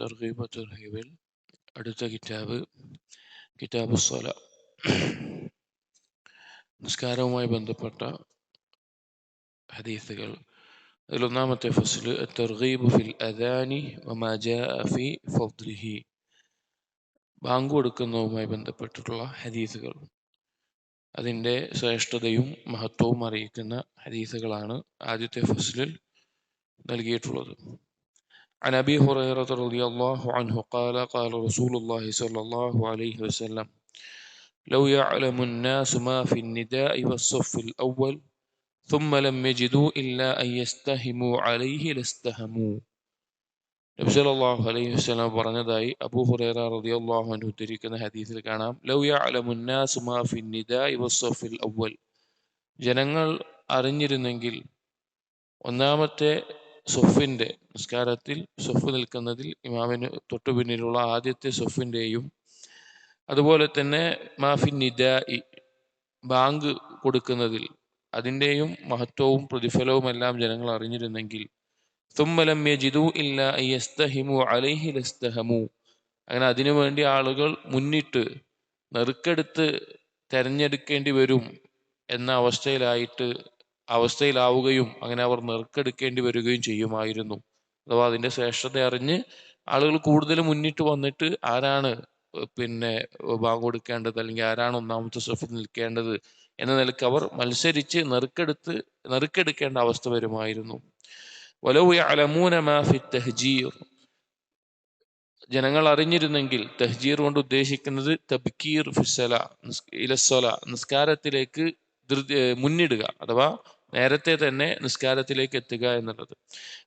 തർഗീബ് തർഹീബിൽ അടുത്ത കിതാബ് കിതാബ് സ്വല. നിസ്കാരവുമായി ബന്ധപ്പെട്ട ഹദീസുകൾ. അതിലൊന്നാമത്തെ ഫസ്ല് തർഗീബ് ഫിൽ അദാനി ഫി ഫദ്ലിഹി. ബാങ്ക് കൊടുക്കുന്നതുമായി ബന്ധപ്പെട്ടിട്ടുള്ള ഹദീസുകൾ. അതിന്റെ ശ്രേഷ്ഠതയും മഹത്വവും അറിയിക്കുന്ന ഹദീസുകളാണ് ആദ്യത്തെ ഫസ്ലിൽ നൽകിയിട്ടുള്ളത്. عن أبي هريرة رضي الله عنه قال قال رسول الله صلى الله عليه وسلم لو يعلم الناس ما في النداء والصف الأول ثم لم يجدوا إلا أن يستهموا عليه لاستهموا നബി സല്ലല്ലാഹു അലൈഹി വസല്ലം പറഞ്ഞതായി അബൂ ഹുറൈറ റളിയല്ലാഹു അൻഹു ഉദ്ധരിക്കുന്ന ഹദീസിൽ കാണാം ലൗ യഅലമു الناس ما في النداء والصف الأول ജനങ്ങൾ അറിഞ്ഞിരുന്നെങ്കിൽ ഒന്നാമത്തെ സൊഫിന്റെ നിസ്കാരത്തിൽ സൊഫ് നിൽക്കുന്നതിൽ ഇമാമിന് തൊട്ടു പിന്നിലുള്ള ആദ്യത്തെ സൊഫിന്റെയും അതുപോലെ തന്നെ മാഫിൻ നിദായി ബാങ്ക് കൊടുക്കുന്നതിൽ അതിന്റെയും മഹത്വവും പ്രതിഫലവും എല്ലാം ജനങ്ങൾ അറിഞ്ഞിരുന്നെങ്കിൽ തുമ്മലം യജിദു ഇല്ല യസ്തഹിമു അലൈഹി ലസ്തഹമു അങ്ങനെ അതിനുവേണ്ടി ആളുകൾ മുന്നിട്ട് നെറുക്കെടുത്ത് തെരഞ്ഞെടുക്കേണ്ടി വരും എന്ന അവസ്ഥയിലായിട്ട് അവസ്ഥയിലാവുകയും അങ്ങനെ അവർ നെറുക്കെടുക്കേണ്ടി വരികയും ചെയ്യുമായിരുന്നു. അഥവാ അതിന്റെ ശ്രേഷ്ഠത അറിഞ്ഞ് ആളുകൾ കൂടുതൽ മുന്നിട്ട് വന്നിട്ട് ആരാണ് പിന്നെ ബാങ്ക് കൊടുക്കേണ്ടത് അല്ലെങ്കിൽ ആരാണ് ഒന്നാമത്തെ സഫിൽ നിൽക്കേണ്ടത് എന്ന നിലയ്ക്ക് അവർ മത്സരിച്ച് നെറുക്കെടുത്ത് നെറുക്കെടുക്കേണ്ട അവസ്ഥ വരുമായിരുന്നു. ജനങ്ങൾ അറിഞ്ഞിരുന്നെങ്കിൽ തഹ്ജീർ കൊണ്ട് ഉദ്ദേശിക്കുന്നത് തബ്കീർ ഫിസല ഇലസ്വല നിസ്കാരത്തിലേക്ക് മുന്നിടുക അഥവാ നേരത്തെ തന്നെ നിസ്കാരത്തിലേക്ക് എത്തുക എന്നുള്ളത്.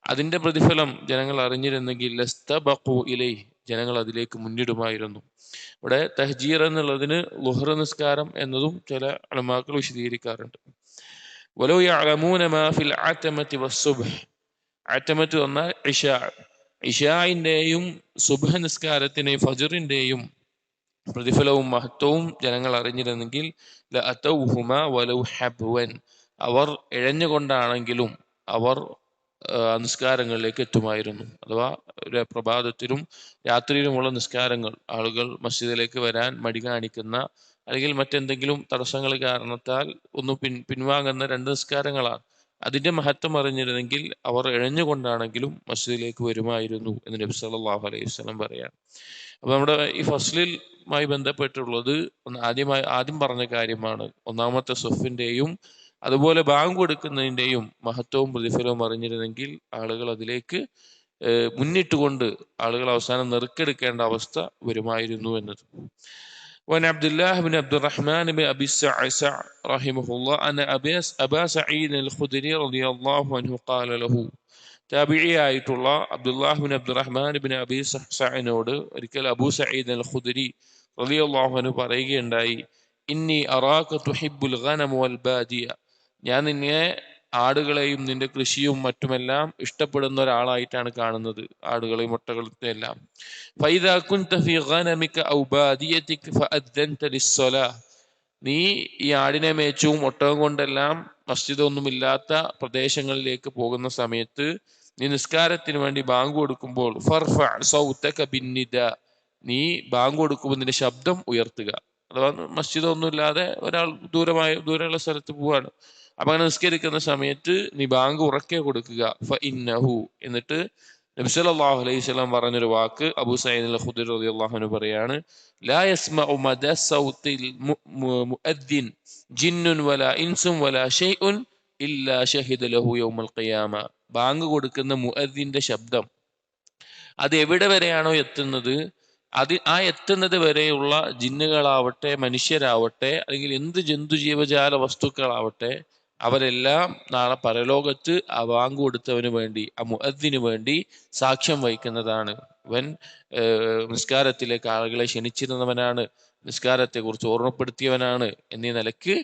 അതിന്റെ പ്രതിഫലം ജനങ്ങൾ അറിഞ്ഞിരുന്നെങ്കിൽ ലസ്തബഖു ഇലൈ ജനങ്ങൾ അതിലേക്ക് മുന്നിടുമായിരുന്നു. ഇവിടെ തഹ്ജീർ എന്നുള്ളതിന് ലുഹർ നിസ്കാരം എന്നതും ചില അളമാക്കൾ വിശദീകരിക്കാറുണ്ട്. വലോ ഫിൽ ആറ്റമത്ത് വന്നാൽ ഇഷ. ഇഷായിന്റെയും സുബഹ നിസ്കാരത്തിന്റെയും ഫജറിന്റെയും പ്രതിഫലവും മഹത്വവും ജനങ്ങൾ അറിഞ്ഞിരുന്നെങ്കിൽ വലൗ ഹബ്വൻ. അവർ ഇഴഞ്ഞുകൊണ്ടാണെങ്കിലും അവർ നിസ്കാരങ്ങളിലേക്ക് എത്തുമായിരുന്നു. അഥവാ പ്രഭാതത്തിലും രാത്രിയിലുമുള്ള നിസ്കാരങ്ങൾ ആളുകൾ മസ്ജിദിലേക്ക് വരാൻ മടി കാണിക്കുന്ന അല്ലെങ്കിൽ മറ്റെന്തെങ്കിലും തടസ്സങ്ങൾ കാരണത്താൽ ഒന്ന് പിൻ പിൻവാങ്ങുന്ന രണ്ട് നിസ്കാരങ്ങളാണ്. അതിന്റെ മഹത്വം അറിഞ്ഞിരുന്നെങ്കിൽ അവർ ഇഴഞ്ഞുകൊണ്ടാണെങ്കിലും മസ്ജിദിലേക്ക് വരുമായിരുന്നു എന്ന് നബി സല്ലല്ലാഹു അലൈഹി വസല്ലം പറയാണ് അപ്പൊ നമ്മുടെ ഈ ഫസ്ലിലുമായി ബന്ധപ്പെട്ടുള്ളത് ഒന്ന് ആദ്യമായി ആദ്യം പറഞ്ഞ കാര്യമാണ്. ഒന്നാമത്തെ സൊഫിന്റെയും അതുപോലെ ബാങ്ക് കൊടുക്കുന്നതിന്റെയും മഹത്വവും പ്രതിഫലവും അറിഞ്ഞിരുന്നെങ്കിൽ ആളുകൾ അതിലേക്ക് മുന്നിട്ടുകൊണ്ട് ആളുകൾ അവസാനം നെറുക്കെടുക്കേണ്ട അവസ്ഥ വരുമായിരുന്നു എന്നത് وعن عبد الله بن عبد الرحمن بن أبي السعسع رحمه الله أن أبي أبا سعيد الخدري رضي الله عنه قال له താബിഴിയായിട്ടുള്ള Abdullah bin Abdurrahman bin Abi സഹ്സനോട് ഒരിക്കൽ അബൂ സഈദ് അൽ ഖുദരി റളിയല്ലാഹു അൻഹു പറയുകയുണ്ടായി ഇന്നി അറാക തുഹിബ്ബുൽ ഗനമ വൽ ബാദിയ ഞാൻ നിന്നെ ആടുകളെയും നിന്റെ കൃഷിയും മറ്റുമെല്ലാം ഇഷ്ടപ്പെടുന്ന ഒരാളായിട്ടാണ് കാണുന്നത്. ആടുകളെയും മുട്ടകളും എല്ലാം. നീ ഈ ആടിനെ മേച്ചും ഒട്ടകം കൊണ്ടെല്ലാം മസ്ജിദൊന്നുമില്ലാത്ത പ്രദേശങ്ങളിലേക്ക് പോകുന്ന സമയത്ത് നീ നിസ്കാരത്തിന് വേണ്ടി ബാങ്ക് കൊടുക്കുമ്പോൾ ഫർഫ സൗത്തക നീ ബാങ്ക് കൊടുക്കുമ്പോൾ നിന്റെ ശബ്ദം ഉയർത്തുക. അഥവാ മസ്ജിദൊന്നുമില്ലാതെ ഒരാൾ ദൂരമായ ദൂരെയുള്ള സ്ഥലത്ത് പോവാണ്. അപ്പൊ അങ്ങനെ നിസ്കരിക്കുന്ന സമയത്ത് നീ ബാങ്ക് ഉറക്കെ കൊടുക്കുക. ഫ ഇന്നഹു. എന്നിട്ട് നബി സല്ലല്ലാഹു അലൈഹി സ്വലാം പറഞ്ഞൊരു വാക്ക് അബു സഈദ് അൽ റളിയല്ലാഹു അൻഹു പറയാണ് ലാ യസ്മഉ മദ മുഅദ്ദിൻ ഇല്ലാ ലഹു യൗമൽ ഖിയാമ. ബാങ്ക് കൊടുക്കുന്ന മുഅദ്ദിന്റെ ശബ്ദം. അത് എവിടെ വരെയാണോ എത്തുന്നത്? അത് ആ എത്തുന്നത് വരെയുള്ള ജിന്നുകളാവട്ടെ മനുഷ്യരാവട്ടെ അല്ലെങ്കിൽ എന്ത് ജന്തു ജീവജാല വസ്തുക്കളാവട്ടെ അവരെല്ലാം നാളെ പരലോകത്ത് ആ ബാങ്ക് കൊടുത്തവന് വേണ്ടി ആ മുഹദ്ദിനു വേണ്ടി സാക്ഷ്യം വഹിക്കുന്നതാണ്. ഇവൻ നിസ്കാരത്തിലേക്ക് ആളുകളെ ക്ഷണിച്ചിരുന്നവനാണ്. നിസ്കാരത്തെ കുറിച്ച് ഓർമ്മപ്പെടുത്തിയവനാണ് എന്നീ നിലയ്ക്ക്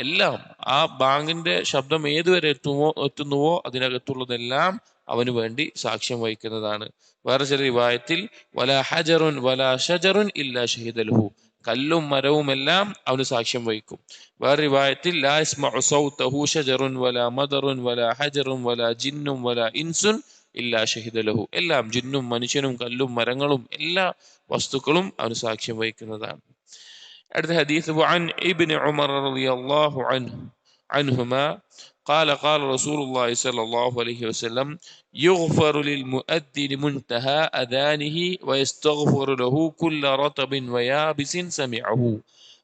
എല്ലാം ആ ബാങ്കിന്റെ ശബ്ദം ഏതുവരെ എത്തുമോ എത്തുന്നുവോ അതിനകത്തുള്ളതെല്ലാം അവന് വേണ്ടി സാക്ഷ്യം വഹിക്കുന്നതാണ്. വേറെ ചില റിവായത്തിൽ വല ഹജറുൻ വല ഷജറുൻ ഇല്ല ഷഹിദൽഹു കല്ലും മരവും എല്ലാം അവന് സാക്ഷ്യം വഹിക്കും. വേറെ റിവായത്തിൽ ലാ സൗതഹു ഷജറുൻ വല മദറുൻ വല ഹജറുൻ വല ജിന്നും വല ഇൻസുൻ ഇല്ലാ ഷഹിദ ലഹു എല്ലാം ജിന്നും മനുഷ്യനും കല്ലും മരങ്ങളും എല്ലാ വസ്തുക്കളും അവന് സാക്ഷ്യം വഹിക്കുന്നതാണ് അടുത്ത ഹദീസ് وعن ابن عمر رضي الله عنه عنهما قال قال رسول الله صلى الله عليه وسلم يغفر للمؤذن منتهى أذانه ويستغفر له كل رطب ويابس سمعه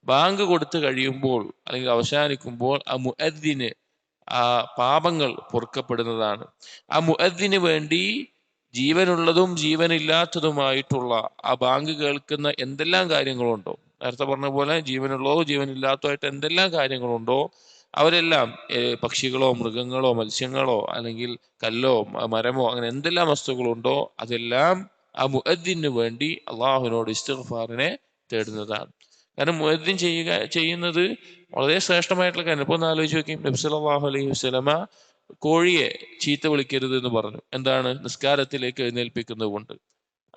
ബാങ്ക് കൊടുത്തു കഴിയുമ്പോൾ അല്ലെങ്കിൽ അവസാനിക്കുമ്പോൾ ആ മുഅദ്ദിന് ആ പാപങ്ങൾ പൊറുക്കപ്പെടുന്നതാണ്. ആ മുഅദ്ദിന് വേണ്ടി ജീവനുള്ളതും ജീവനില്ലാത്തതുമായിട്ടുള്ള ആ ബാങ്ക് കേൾക്കുന്ന എന്തെല്ലാം കാര്യങ്ങളുണ്ടോ? നേരത്തെ പറഞ്ഞ പോലെ ജീവനുള്ളതോ ജീവനില്ലാത്തതായിട്ട് എന്തെല്ലാം കാര്യങ്ങളുണ്ടോ? അവരെല്ലാം പക്ഷികളോ മൃഗങ്ങളോ മത്സ്യങ്ങളോ അല്ലെങ്കിൽ കല്ലോ മരമോ അങ്ങനെ എന്തെല്ലാം വസ്തുക്കളുണ്ടോ? അതെല്ലാം ആ മുഅദ്ദിന് വേണ്ടി അള്ളാഹുവിനോട് ഇസ്തിഗ്ഫാറിനെ തേടുന്നതാണ്. കാരണം മുഅദ്ദിൻ ചെയ്യുക ചെയ്യുന്നത് വളരെ ശ്രേഷ്ഠമായിട്ടുള്ള കാര്യം. ഇപ്പൊ ആലോചിച്ച് നോക്കി നബി സല്ലല്ലാഹു അലൈഹി വസ്ലമ കോഴിയെ ചീത്ത വിളിക്കരുത് എന്ന് പറഞ്ഞു. എന്താണ്? നിസ്കാരത്തിലേക്ക് എഴുന്നേൽപ്പിക്കുന്നത് കൊണ്ട്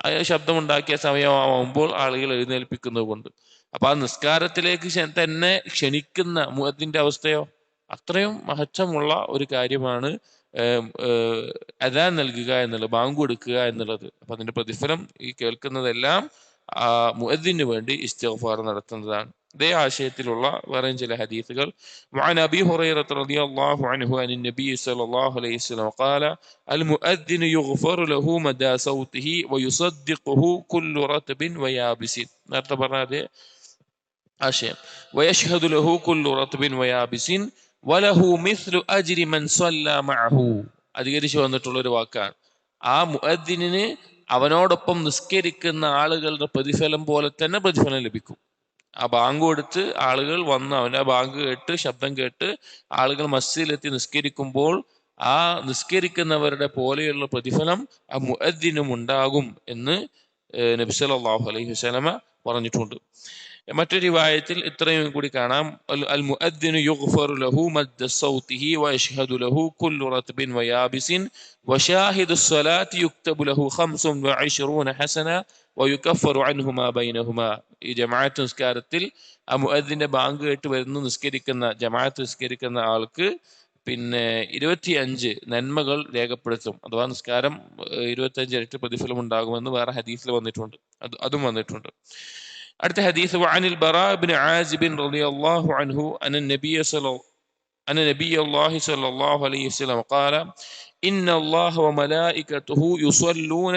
ശബ്ദം ശബ്ദമുണ്ടാക്കിയ സമയമാവുമ്പോൾ ആളുകൾ എഴുന്നേൽപ്പിക്കുന്നത് കൊണ്ട് അപ്പൊ ആ നിസ്കാരത്തിലേക്ക് തന്നെ ക്ഷണിക്കുന്ന മുഖത്തിന്റെ അവസ്ഥയോ? അത്രയും മഹത്വമുള്ള ഒരു കാര്യമാണ് അതാൻ നൽകുക എന്നുള്ളത് ബാങ്ക് കൊടുക്കുക എന്നുള്ളത്. അപ്പൊ അതിന്റെ പ്രതിഫലം ഈ കേൾക്കുന്നതെല്ലാം ആ മുഅദ്ദിന് വേണ്ടി ഇസ്തിഗ്ഫാർ നടത്തുന്നതാണ്. ഇതേ ആശയത്തിലുള്ള വേറെയും ചില ഹദീസുകൾ وعن أبي هريرة رضي الله عنه عن النبي صلى الله عليه وسلم قال المؤذن يغفر له مدى صوته ويصدقه كل رطب ويابس നേരത്തെ പറഞ്ഞ അതേ ആശയം ويشهد له كل رطب ويابس وله مثل أجر من صلى معه അധികരിച്ചു വന്നിട്ടുള്ള ഒരു വാക്കാണ് ആ മുഅദ്ദിനിന് അവനോടൊപ്പം നിസ്കരിക്കുന്ന ആളുകളുടെ പ്രതിഫലം പോലെ തന്നെ പ്രതിഫലം ലഭിക്കും ആ ബാങ്ക് കൊടുത്ത് ആളുകൾ വന്ന് അവന്റെ ആ ബാങ്ക് കേട്ട് ശബ്ദം കേട്ട് ആളുകൾ മസ്ജിദിലെത്തി നിസ്കരിക്കുമ്പോൾ ആ നിസ്കരിക്കുന്നവരുടെ പോലെയുള്ള പ്രതിഫലം ആ മുഅദ്ദിനും ഉണ്ടാകും എന്ന് നബി സല്ലല്ലാഹു അലൈഹി വസല്ലമ പറഞ്ഞിട്ടുണ്ട്. മറ്റൊരു വായത്തിൽ ഇത്രയും കൂടി കാണാം. അൽ മുഅദ്ദിനു യുഗ്ഫറു ലഹു മദ്ദ സൗതിഹി വയഷ്ഹദു ലഹു കുല്ലു റത്ബിൻ വയാബിസിൻ വശാഹിദു സ്വലാത്തി യുക്തബു ലഹു ഖംസും വഇശ്റൂന ഹസന ബൈനഹുമ. ഈ ജമാഅത്ത് നിസ്കാരത്തിൽ ആ മുഅദ്ദിന്റെ ബാങ്ക് കേട്ട് വരുന്നു നിസ്കരിക്കുന്ന ജമാഅത്ത് നിസ്കരിക്കുന്ന ആൾക്ക് പിന്നെ ഇരുപത്തിയഞ്ച് നന്മകൾ രേഖപ്പെടുത്തും. അഥവാ നിസ്കാരം ഇരുപത്തിയഞ്ച് ഇരട്ടി പ്രതിഫലം ഉണ്ടാകുമെന്ന് വേറെ ഹദീസിൽ വന്നിട്ടുണ്ട്. അത് അതും വന്നിട്ടുണ്ട്. അടുത്ത ഹദീസ് അനിൽ ബറാബിൻ ആസിബിൻ റളിയല്ലാഹു അൻഹു അന നബിയ സലോ അന നബിയ അല്ലാഹി സല്ലല്ലാഹു അലൈഹി വസല്ലം ഖാല ഇന്ന അല്ലാഹ വ മലായികതുഹു യുസല്ലൂന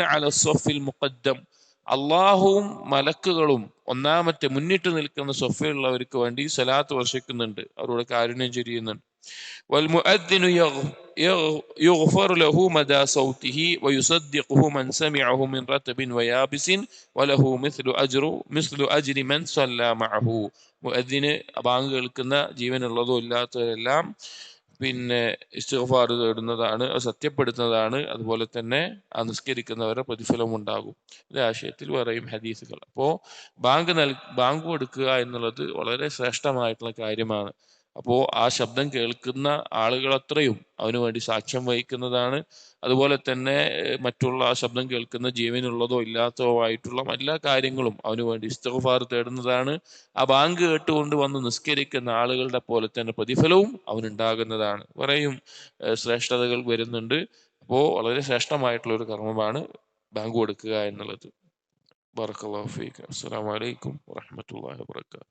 അള്ളാഹുവും മലക്കുകളും ഒന്നാമത്തെ മുന്നിട്ട് നിൽക്കുന്ന സൊഫയുള്ളവർക്ക് വേണ്ടി സലാത്ത് വർഷിക്കുന്നുണ്ട് അവരോട് കാരുണ്യം ചൊരിയുന്നുണ്ട് والمؤذن يغ- يغ- يغفر له مدى صوته ويصدقه من سمعه من رتب ويابس وله مثل أجر مثل أجر من صلى معه മുഅദ്ദിന് ബാങ്ക് കേൾക്കുന്ന ജീവനുള്ളതോ ഇല്ലാത്തവരെല്ലാം പിന്നെ ഇസ്തിഗ്ഫാർ തേടുന്നതാണ് അത് സത്യപ്പെടുത്തുന്നതാണ് അതുപോലെ തന്നെ ആ നിസ്കരിക്കുന്നവരുടെ പ്രതിഫലം ഉണ്ടാകും. ഇത് ആശയത്തിൽ പറയും ഹദീസുകൾ. അപ്പോൾ ബാങ്ക് നൽ ബാങ്ക് കൊടുക്കുക എന്നുള്ളത് വളരെ ശ്രേഷ്ഠമായിട്ടുള്ള കാര്യമാണ്. അപ്പോ ആ ശബ്ദം കേൾക്കുന്ന ആളുകൾ അത്രയും അവന് വേണ്ടി സാക്ഷ്യം വഹിക്കുന്നതാണ്. അതുപോലെ തന്നെ മറ്റുള്ള ആ ശബ്ദം കേൾക്കുന്ന ജീവനുള്ളതോ ഇല്ലാത്തതോ ആയിട്ടുള്ള എല്ലാ കാര്യങ്ങളും അവന് വേണ്ടി ഇസ്തഫാർ തേടുന്നതാണ്. ആ ബാങ്ക് കേട്ടുകൊണ്ട് വന്ന് നിസ്കരിക്കുന്ന ആളുകളുടെ പോലെ തന്നെ പ്രതിഫലവും അവനുണ്ടാകുന്നതാണ്. പറയും ശ്രേഷ്ഠതകൾ വരുന്നുണ്ട്. അപ്പോൾ വളരെ ശ്രേഷ്ഠമായിട്ടുള്ള ഒരു കർമ്മമാണ് ബാങ്ക് കൊടുക്കുക എന്നുള്ളത്. ബറക്കല്ലാഹു ഫീക്ക്. അസ്സലാമു അലൈക്കും വാഹമത്തല്ലാ വബറകാതുഹു.